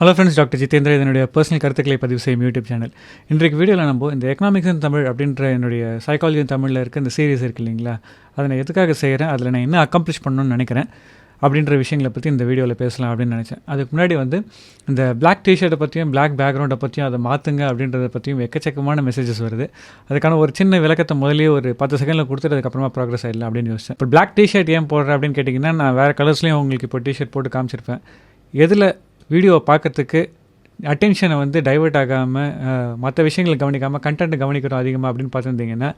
Hello friends doctor Jitendra இதனுடைய personal கருத்துக்களை பதிவு செய்யும் யூடியூப் சேனல் இன்றைக்கு வீடியோவில் நம்ம இந்த எக்கனாமிக்ஸ் இன் தமிழ் அப்படின்ற என்னுடைய சைக்காலஜி தமிழில் இருக்க இந்த சீரீஸ் இருக்கு இல்லைங்களா? அதை நான் எதுக்காக செய்கிறேன் அதில் நான் என்ன அக்கம்ப்ளிஷ் பண்ணணும்னு நினைக்கிறேன்? அப்படின்ற விஷயங்களை பற்றி இந்த வீடியோவில் பேசலாம் அப்படின்னு நினச்சேன். அதுக்கு முன்னாடி வந்து இந்த பிளாக் டிஷர்ட்டை பற்றியும் பிளாக் பேக்ரவுண்டை பற்றியும் அதை மாற்றுங்க அப்படின்றத பற்றியும் எக்கச்சக்கமான மெசேஜஸ் வருது. அதுக்கான ஒரு சின்ன விளக்கத்தை முதலே ஒரு பத்து செகண்டில் கொடுத்துட்டு அதுக்கப்புறமா ப்ராக்ரஸ் ஆயிடலாம் அப்படின்னு யோசிச்சேன். இப்போ பிளாக் டிஷர்ட் ஏன் போடுறேன் அப்படின்னு கேட்டிங்கன்னா நான் வேறு கலர்ஸ்லேயும் உங்களுக்கு இப்போ டிஷர்ட் போட்டு காமிச்சிருப்பேன். எதில் வீடியோவை பார்க்கறதுக்கு அட்டென்ஷனை வந்து டைவர்ட் ஆகாமல் மற்ற விஷயங்களை கவனிக்காமல் கண்டென்ட் கவனிக்கிறோம் அதிகமாக அப்படின்னு பார்த்துருந்தீங்கன்னா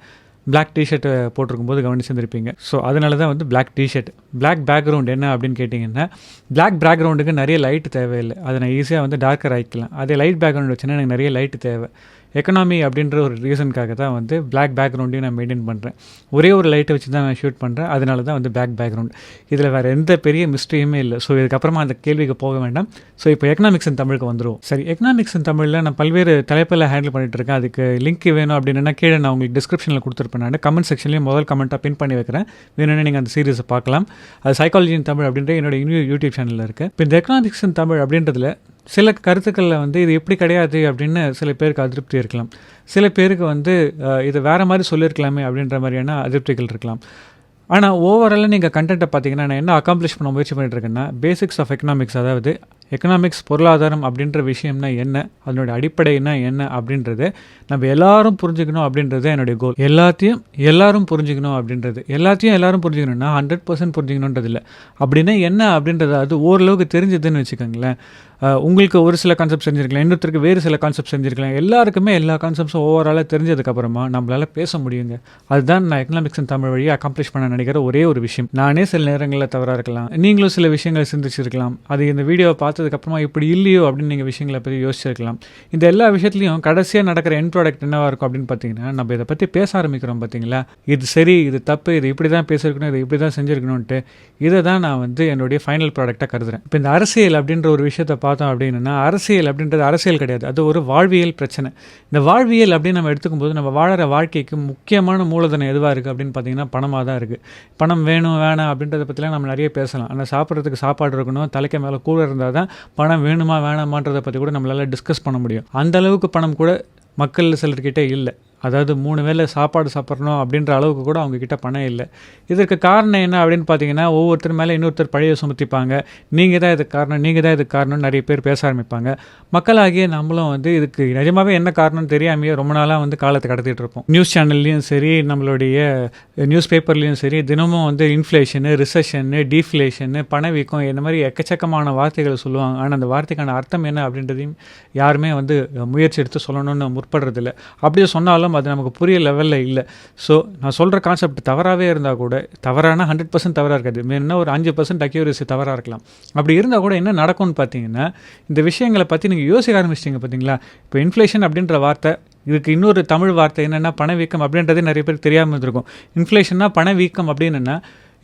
பிளாக் டிஷர்ட்டை போட்டிருக்கும்போது கவனிச்சிருந்திருப்பீங்க ஸோ அதனால தான் வந்து பிளாக் டிஷர்ட் பிளாக் பேக்ரவுண்ட் என்ன அப்படின்னு கேட்டிங்கன்னா பிளாக் பேக்ரவுண்டுக்கு நிறைய லைட் தேவையில்லை. அதை நான் ஈஸியாக வந்து டார்க்கர் ஆகிக்கலாம் அதே லைட் பேக்ரவுண்ட் வச்சுன்னா எனக்கு நிறைய லைட் தேவை. எக்கனாமி அப்படின்ற ஒரு ரீசனுக்காக தான் வந்து பிளாக் பேக்ரவுண்டையும் நான் மெயின்டைன் பண்ணுறேன் ஒரே ஒரு லைட்டை வச்சு தான் நான் ஷூட் பண்ணுறேன் அதனால தான் வந்து பேக் பேக்ரவுண்ட் இதில் வேறு எந்த பெரிய மிஸ்ட்ரியுமே இல்லை. ஸோ இதுக்கப்புறமா அந்த கேள்விக்கு போக வேண்டாம். ஸோ இப்போ எக்கனாமிக்ஸ் இன் தமிழுக்கு வந்துடும் சரி எக்கனாமிக்ஸ் இன் தமிழில் நான் பல்வேறு தலைப்பில் ஹேண்டில் பண்ணிகிட்டு இருக்கேன். அதுக்கு லிங்க் வேணும் அப்படின்னா கீழே நான் உங்களுக்கு டிஸ்கிரிப்ஷனில் கொடுத்துருப்பேன் நான். கமெண்ட் செக்ஷன்லேயும் முதல் கமெண்ட்டாக பின் பண்ணி வைக்கிறேன். வேணும்னா நீங்கள் அந்த சீரிஸை பார்க்கலாம். அது சைக்காலஜி இன் தமிழ் அப்படின்ற என்னோட இன்னும் யூடியூப் சேனலில் இருக்குது இப்போ இந்த எக்கனாமிக்ஸ் இன் தமிழ் அப்படின்றதுல சில கருத்துக்களில் வந்து இது எப்படி கிடையாது அப்படின்னு சில பேருக்கு அதிருப்தி இருக்கலாம். சில பேருக்கு வந்து இதை இது வேறு மாதிரி சொல்லியிருக்கலாமே அப்படின்ற மாதிரியான அதிருப்திகள் இருக்கலாம். ஆனால் ஓவராலாக நீங்கள் கண்டென்ட்டை பார்த்தீங்கன்னா நான் என்ன அக்காம்ப்ளிஷ் பண்ண முயற்சி பண்ணிட்டு இருக்கேன்னா பேசிக்ஸ் ஆஃப் எக்கனாமிக்ஸ் அதாவது எக்கனாமிக்ஸ் பொருளாதாரம் அப்படின்ற விஷயம்னா என்ன? அதனுடைய அடிப்படைனா என்ன அப்படின்றது நம்ம எல்லாரும் புரிஞ்சுக்கணும் அப்படின்றது என்னுடைய கோல் எல்லாத்தையும் எல்லாரும் புரிஞ்சுக்கணும் அப்படின்றது. எல்லாத்தையும் எல்லாரும் புரிஞ்சுக்கணும்னா ஹண்ட்ரட் பர்சன்ட் புரிஞ்சுக்கணுன்றது இல்லை அப்படின்னா என்ன அப்படின்றது அது ஓரளவுக்கு தெரிஞ்சதுன்னு வச்சுக்கோங்களேன். உங்களுக்கு ஒரு சில கான்செப்ட் செஞ்சுருக்கலாம் இன்னொருத்தருக்கு வேறு சில கான்செப்ட் செஞ்சிருக்கலாம் எல்லாருக்குமே எல்லா கான்செப்ட்ஸும் ஓவராலாக தெரிஞ்சதுக்கப்புறமா நம்மளால் பேச முடியுங்க. அதுதான் நான் எக்கனாமிக்ஸ் தமிழ் வழியை அக்காம்ப்ளிஷ் பண்ண நினைக்கிற ஒரே ஒரு விஷயம். நானே சில நேரங்களில் தவறாக இருக்கலாம். நீங்களும் சில விஷயங்களை சிந்திச்சிருக்கலாம். அது இந்த வீடியோவை பார்த்ததுக்கப்புறமா இப்படி இல்லையோ அப்படின்னு நீங்கள் விஷயங்களை பற்றி யோசிச்சிருக்கலாம். இந்த எல்லா விஷயத்துலையும் கடைசியாக நடக்கிற என் ப்ராடக்ட் என்னவாக இருக்கும் அப்படின்னு பார்த்தீங்கன்னா நம்ம இதை பற்றி பேச ஆரம்பிக்கிறோம் பார்த்தீங்களா இது சரி இது தப்பு இது இப்படி தான் பேசியிருக்கணும் இது இப்படி தான் செஞ்சுருக்கணும்ட்டு இதை தான் நான் வந்து என்னுடைய ஃபைனல் ப்ராடக்டாக கருதுறேன். இப்போ இந்த அரசியல் அப்படின்ற ஒரு விஷயத்தை பார்த்தோம் அப்படின்னா அரசியல் அப்படின்றது அரசியல் கிடையாது. அது ஒரு வாழ்வியல் பிரச்சனை. இந்த வாழ்வியல் அப்படின்னு நம்ம எடுத்துக்கும் போது நம்ம வாழற வாழ்க்கைக்கு முக்கியமான மூலதனம் எதுவாக இருக்குது அப்படின்னு பார்த்தீங்கன்னா பணமாக தான் இருக்குது பணம் வேணும் வேணாம் அப்படின்றத பற்றிலாம் நம்ம நிறைய பேசலாம். ஆனால் சாப்பிட்றதுக்கு சாப்பாடு இருக்கணும் தலைக்கு மேலே கூட இருந்தால் தான் பணம் வேணுமா வேணாமான்றதை பற்றி கூட நம்மளால் டிஸ்கஸ் பண்ண முடியும். அந்த அளவுக்கு பணம் கூட மக்கள் சிலர்கிட்ட இல்லை. அதாவது மூணு வேளை சாப்பாடு சாப்பிட்றணும் அப்படின்ற அளவுக்கு கூட அவங்கக்கிட்ட பணம் இல்லை. இதற்கு காரணம் என்ன அப்படின்னு பார்த்தீங்கன்னா ஒவ்வொருத்தர் மேலே இன்னொருத்தர் பழைய சுமத்திப்பாங்க. நீங்கள் தான் இதுக்கு காரணம் நீங்கள் தான் இதுக்கு காரணம்னு நிறைய பேர் பேச ஆரம்பிப்பாங்க. மக்களாகிய நம்மளும் வந்து இதுக்கு நிஜமாகவே என்ன காரணம்னு தெரியாமையே ரொம்ப நாளாக வந்து காலத்தை கடத்திட்டு இருப்போம். நியூஸ் சேனல்லையும் சரி நம்மளுடைய நியூஸ் பேப்பர்லேயும் சரி தினமும் வந்து இன்ஃப்ளேஷனு ரிசஷனு டீஃப்ளேஷனு பணவீக்கம் இந்த மாதிரி எக்கச்சக்கமான வார்த்தைகளை சொல்லுவாங்க. ஆனால் அந்த வார்த்தைக்கான அர்த்தம் என்ன அப்படின்றதையும் யாருமே வந்து முயற்சி எடுத்து சொல்லணும்னு முற்படுறதில்ல. அப்படியே சொன்னாலும் அது நமக்கு புரிய லெவலில் இல்லை. ஸோ நான் சொல்கிற கான்செப்ட் தவறாகவே இருந்தால் கூட தவறான ஹண்ட்ரட் பர்சன்ட் தவறாக இருக்காது. வேணும்னா ஒரு அஞ்சு பர்சன்ட் அக்யூரசி தவறாக இருக்கலாம். அப்படி இருந்தால் கூட என்ன நடக்கும்னு பார்த்தீங்கன்னா இந்த விஷயங்களை பற்றி நீங்கள் யோசிக்க ஆரம்பிச்சிட்டிங்க பார்த்தீங்களா இப்போ இன்ஃப்ளேஷன் அப்படின்ற வார்த்தை இதுக்கு இன்னொரு தமிழ் வார்த்தை என்னென்னா பணவீக்கம் அப்படின்றதே நிறைய பேர் தெரியாமல் இருந்திருக்கும். இன்ஃப்ளேஷன்னா பணவீக்கம் அப்படின்னா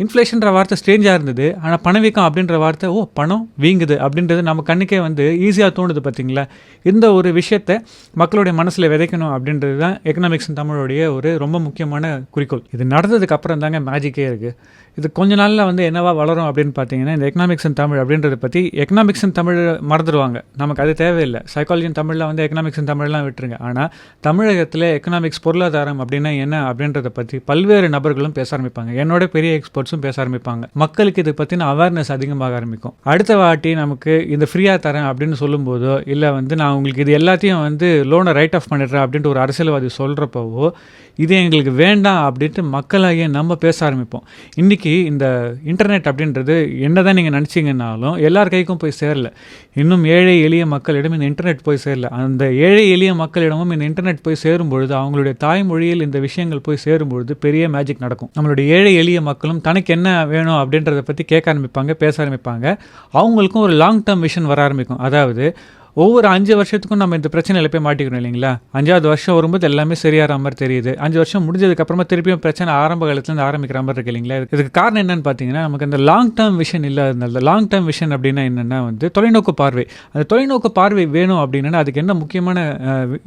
இன்ஃப்ளேஷன்ற வார்த்தை ஸ்ட்ரேஞ்சாக இருந்தது. ஆனால் பணவீக்கம் அப்படின்ற வார்த்தை ஓ பணம் வீங்குது அப்படின்றது நம்ம கண்ணுக்கே வந்து ஈஸியாக தோணுது பார்த்தீங்களா இந்த ஒரு விஷயத்தை மக்களுடைய மனசில் விதைக்கணும் அப்படின்றது தான் எக்கனாமிக்ஸ் தமிழோடைய ஒரு ரொம்ப முக்கியமான குறிக்கோள். இது நடந்ததுக்கு அப்புறம் தாங்க மேஜிக்கே இருக்குது இது கொஞ்ச நாளில் வந்து என்னவா வளரும் அப்படின்னு பார்த்தீங்கன்னா இந்த எக்கனாமிக்ஸ் இன் தமிழ் அப்படின்றத பற்றி எக்கனாமிக்ஸ் இன் தமிழ் மறந்துடுவாங்க நமக்கு அது தேவையில்லை. சைக்காலஜி இன் தமிழில் வந்து எக்கனாமிக்ஸ் இன் தமிழ்லாம் விட்டுருங்க. ஆனால் தமிழகத்தில் எக்கனாமிக்ஸ் பொருளாதாரம் அப்படின்னா என்ன அப்படின்றத பற்றி பல்வேறு நபர்களும் பேச ஆரம்பிப்பாங்க. என்னோட பெரிய எக்ஸ்போர்ட் எக்ஸ்பர்ட்ஸும் பேச ஆரம்பிப்பாங்க. மக்களுக்கு இதை பற்றின அவேர்னஸ் அதிகமாக ஆரம்பிக்கும். அடுத்த வாட்டி நமக்கு இதை ஃப்ரீயாக தரேன் அப்படின்னு சொல்லும்போதோ இல்லை வந்து நான் உங்களுக்கு இது எல்லாத்தையும் வந்து லோனை ரைட் ஆஃப் பண்ணிடுறேன் அப்படின்ட்டு ஒரு அரசியல்வாதி சொல்கிறப்பவோ இது எங்களுக்கு வேண்டாம் அப்படின்ட்டு மக்களாகிய நம்ம பேச ஆரம்பிப்போம். இன்றைக்கி இந்த இன்டர்நெட் அப்படின்றது என்னதான் நீங்கள் நினச்சிங்கன்னாலும் எல்லார் கைக்கும் போய் சேரல. இன்னும் ஏழை எளிய மக்களிடம் இந்த இன்டர்நெட் போய் சேரல. அந்த ஏழை எளிய மக்களிடமும் இந்த இன்டர்நெட் போய் சேரும் பொழுது அவங்களுடைய தாய்மொழியில் இந்த விஷயங்கள் போய் சேரும் பொழுது பெரிய மேஜிக் நடக்கும். நம்மளுடைய ஏழை எளிய மக்களும் தனக்கு என்ன வேணும் அப்படின்றத பற்றி கேட்க ஆரம்பிப்பாங்க பேச ஆரம்பிப்பாங்க. அவங்களுக்கும் ஒரு லாங் டேர்ம் விஷன் வர ஆரம்பிக்கும். அதாவது ஒவ்வொரு அஞ்சு வருஷத்துக்கும் நம்ம இந்த பிரச்சனையில் போய் மாட்டிக்கிறோம் இல்லைங்களா? அஞ்சாவது வருஷம் வரும்போது எல்லாமே சரியாகிற மாதிரி தெரியுது. அஞ்சு வருஷம் முடிஞ்சதுக்கப்புறமா திருப்பியும் பிரச்சனை ஆரம்ப காலத்துலேருந்து ஆரம்பிக்கிற மாதிரி இருக்கு இல்லைங்களா? இதுக்கு காரணம் என்னன்னு பார்த்தீங்கன்னா நமக்கு அந்த லாங் டேர்ம் விஷன் இல்லாதனால லாங் டேர்ம் விஷன் அப்படின்னா என்னென்னா வந்து தொலைநோக்கு பார்வை. அந்த தொலைநோக்கு பார்வை வேணும் அப்படின்னா அதுக்கு என்ன முக்கியமான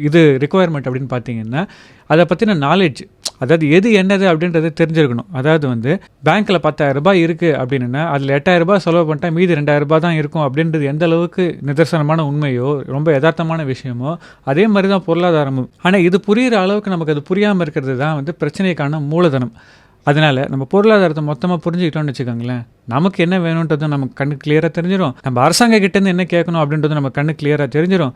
இது ரிக்குவயர்மெண்ட் அப்படின்னு பார்த்தீங்கன்னா அதை பற்றின நாலேஜ் அதாவது எது என்னது அப்படின்றது தெரிஞ்சிருக்கணும். அதாவது வந்து பேங்க்கில் பத்தாயிரம் ரூபாய் இருக்குது அப்படின்னா அதில் எட்டாயிரம் ரூபாய் செலவு பண்ணிட்டா மீதி ரெண்டாயிரம் ரூபாய் தான் இருக்கும் அப்படின்றது எந்த அளவுக்கு நிதர்சனமான உண்மையோ ரொம்ப யதார்த்தமான விஷயமோ அதே மாதிரி தான் பொருளாதாரமும். ஆனால் இது புரிகிற அளவுக்கு நமக்கு அது புரியாமல் இருக்கிறது தான் வந்து பிரச்சனைக்கான மூலதனம். அதனால நம்ம பொருளாதாரத்தை மொத்தமாக புரிஞ்சுக்கிட்டோம்னு வச்சுக்கோங்களேன் நமக்கு என்ன வேணுன்றது நமக்கு கண்ணு கிளியராக தெரிஞ்சிடும் நம்ம அரசாங்க கிட்டேருந்து என்ன கேட்கணும் அப்படின்றது நம்ம கண்ணு கிளியராக தெரிஞ்சிடும்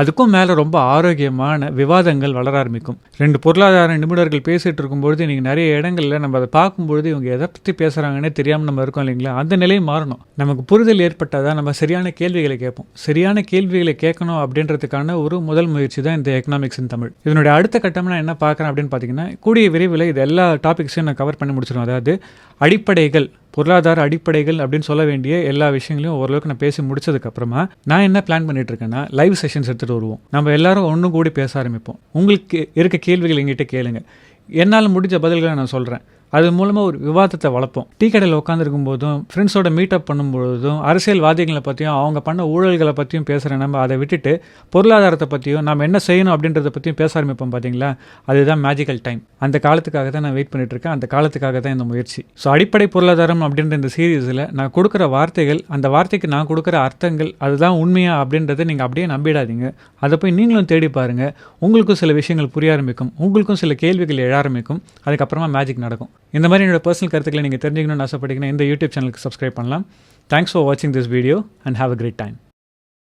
அதுக்கும் மேலே ரொம்ப ஆரோக்கியமான விவாதங்கள் வளர ஆரம்பிக்கும். ரெண்டு பொருளாதார நிபுணர்கள் பேசிகிட்டு இருக்கும்பொழுது நீங்கள் நிறைய இடங்களில் நம்ம அதை பார்க்கும்பொழுது இவங்க எதை பற்றி பேசுகிறாங்கன்னே தெரியாமல் நம்ம இருக்கோம் இல்லைங்களா? அந்த நிலை மாறணும். நமக்கு புரிதல் ஏற்பட்டால் தான் நம்ம சரியான கேள்விகளை கேட்போம். சரியான கேள்விகளை கேட்கணும் அப்படின்றதுக்கான ஒரு முதல் முயற்சி தான் இந்த எக்கனாமிக்ஸ் இன் தமிழ். இதனுடைய அடுத்த கட்டம் நான் என்ன பார்க்குறேன் அப்படின்னு பார்த்தீங்கன்னா கூடிய விரைவில் இது எல்லா டாபிக்ஸையும் நான் கவர் பண்ணி முடிச்சிடும் அதாவது அடிப்படைகள் பொருளாதார அடிப்படைகள் அப்படின்னு சொல்ல வேண்டிய எல்லா விஷயங்களையும் ஓரளவுக்கு நான் பேசி முடிச்சதுக்கப்புறமா நான் என்ன பிளான் பண்ணிட்டு இருக்கேன்னா லைவ் செஷன்ஸ் எடுத்துகிட்டு வருவோம். நம்ம எல்லாரும் ஒன்றும் கூடி பேச ஆரம்பிப்போம். உங்களுக்கு இருக்க கேள்விகள் எங்கிட்ட கேளுங்க. என்னால் முடிஞ்ச பதில்களை நான் சொல்கிறேன் அது மூலமாக ஒரு விவாதத்தை வளர்ப்போம். டீ கடையில் உட்காந்துருக்கும் போதும் ஃப்ரெண்ட்ஸோட மீட்டப் பண்ணும்பொழுதும் அரசியல்வாதிகளை பற்றியும் அவங்க பண்ண ஊழல்களை பற்றியும் பேசுகிற நம்ம அதை விட்டுட்டு பொருளாதாரத்தை பற்றியும் நம்ம என்ன செய்யணும் அப்படின்றத பற்றியும் பேச ஆரம்பிப்போம் பார்த்தீங்களா அதுதான் மேஜிக்கல் டைம் அந்த காலத்துக்காக தான் நான் வெயிட் பண்ணிட்டு இருக்கேன். அந்த காலத்துக்காக தான் இந்த முயற்சி. ஸோ அடிப்படை பொருளாதாரம் அப்படின்ற இந்த சீரீஸில் நான் கொடுக்குற வார்த்தைகள் அந்த வார்த்தைக்கு நான் கொடுக்குற அர்த்தங்கள் அதுதான் உண்மையா அப்படின்றத நீங்கள் அப்படியே நம்பிடாதீங்க. அதை போய் நீங்களும் தேடி பாருங்கள் உங்களுக்கும் சில விஷயங்கள் புரிய ஆரம்பிக்கும். உங்களுக்கும் சில கேள்விகள் எழ ஆரம்பிக்கும். அதுக்கப்புறமா மேஜிக் நடக்கும். இந்த மாதிரி என்னோட பர்சனல் கருத்துக்களை நீங்கள் தெரிஞ்சுக்கணும்னு ஆசைப்பட்டீங்கன்னா இந்த யூடியூப் சேனலுக்கு சப்ஸ்கிரைப் பண்ணலாம். தேங்க்ஸ் ஃபார் வாட்சிங் this video and have a great time